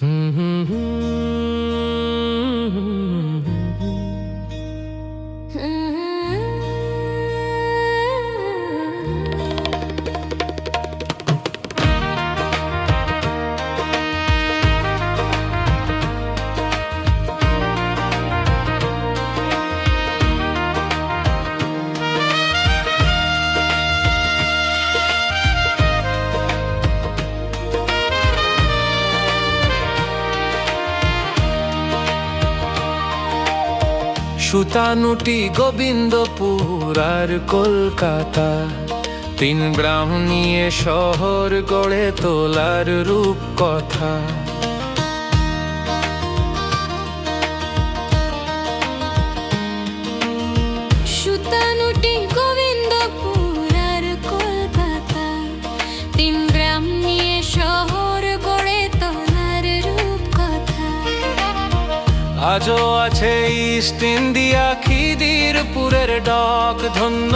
Mm-hmm. Sutanuti Gobindapur আর কলকাতা। তিন গ্রাম নিয়ে শহর গড়ে তোলার রূপ আজও আছে ইস্ট ইন্ডিয়া খিদিরপুরের ডাক ধন্য।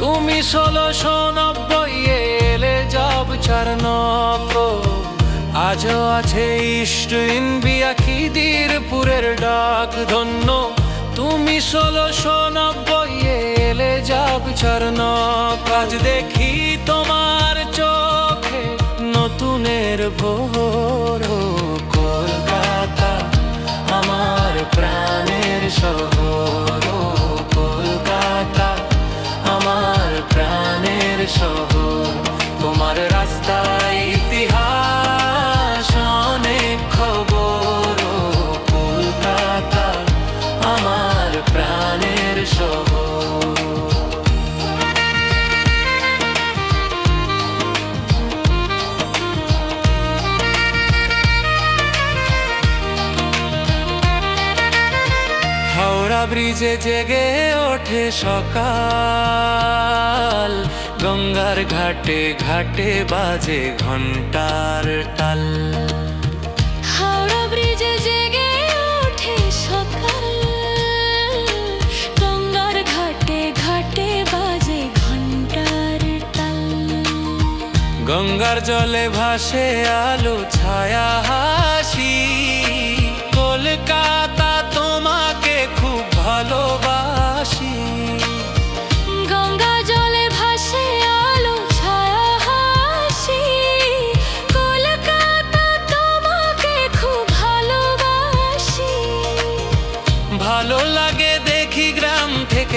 তুমি ষোলোশো নব্বই এলে যাব চারনক আজও আছে ইস্ট ইন্ডিয়া খিদিরপুরের ডাক ধন্য। তুমি ষোলোশো নব্বই এলে যাব চারনক আজ দেখি তোমার চোখে নতুনের ভোর শহর তোমার রাস্তায় ইতিহাস অনেক খবর কলকাতা আমার প্রাণের শহর। হাওড়া ব্রিজে জেগে ওঠে সকাল। গঙ্গার ঘাটে ঘাটে বাজে ঘণ্টার টাল হাওড়া ব্রিজে জেগে ওঠে সকাল। গঙ্গার ঘাটে ঘাটে বাজে ঘণ্টার তাল। গঙ্গার জলে ভাসে আলো ছায়া হাসি।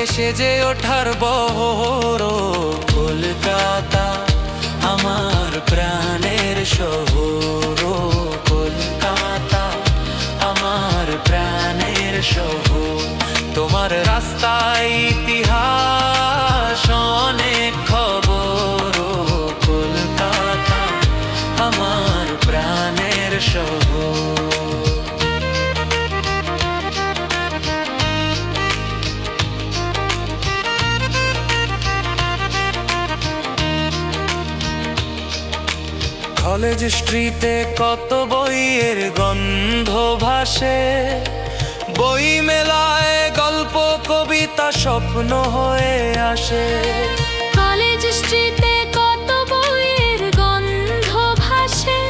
সেজে ওঠার বহর কলকাতা আমার প্রাণের শহর কলকাতা আমার প্রাণের শহর। তোমার রাস্তায় ইতিহাস কলেজ স্ট্রিটে কত বইয়ের গন্ধ ভাসে। বই মেলায় গল্প কবিতা স্বপ্ন হয়ে আসে। কলেজ স্ট্রিটে কত বইয়ের গন্ধ ভাসে।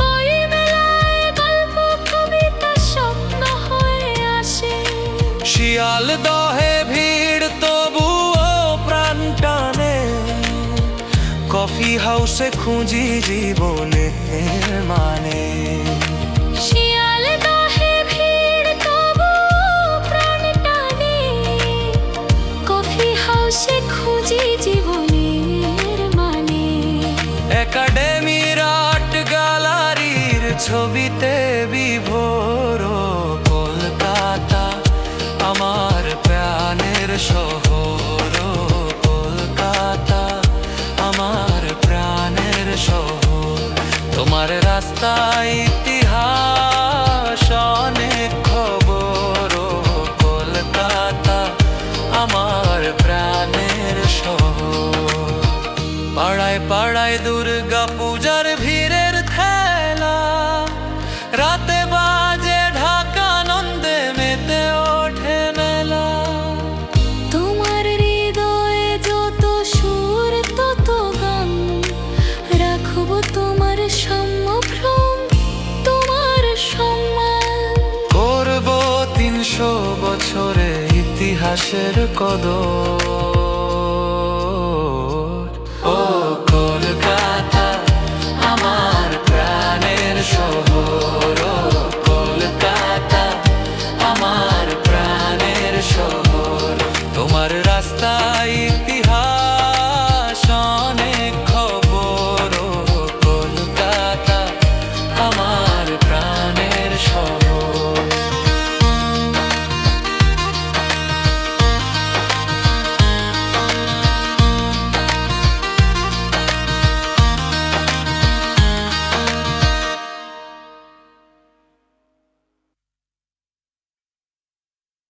বই মেলায় গল্প কবিতা স্বপ্ন হয়ে আসে। শিয়াল দহে হাউসে খুঁজি জীবনে মানে। খুঁজি জীবনের মানে। একাডেমির আর্ট গ্যালারির ছবিতে বিভোর কলকাতা আমার প্রাণের শহর। রাস্তায় ইতিহাস অনেক খবর কলকাতা আমার প্রাণের শহর। পাড়ায় পাড়ায় দুর্গা ইতিহাসের কদ ও কলকাতা আমার প্রাণের শহর।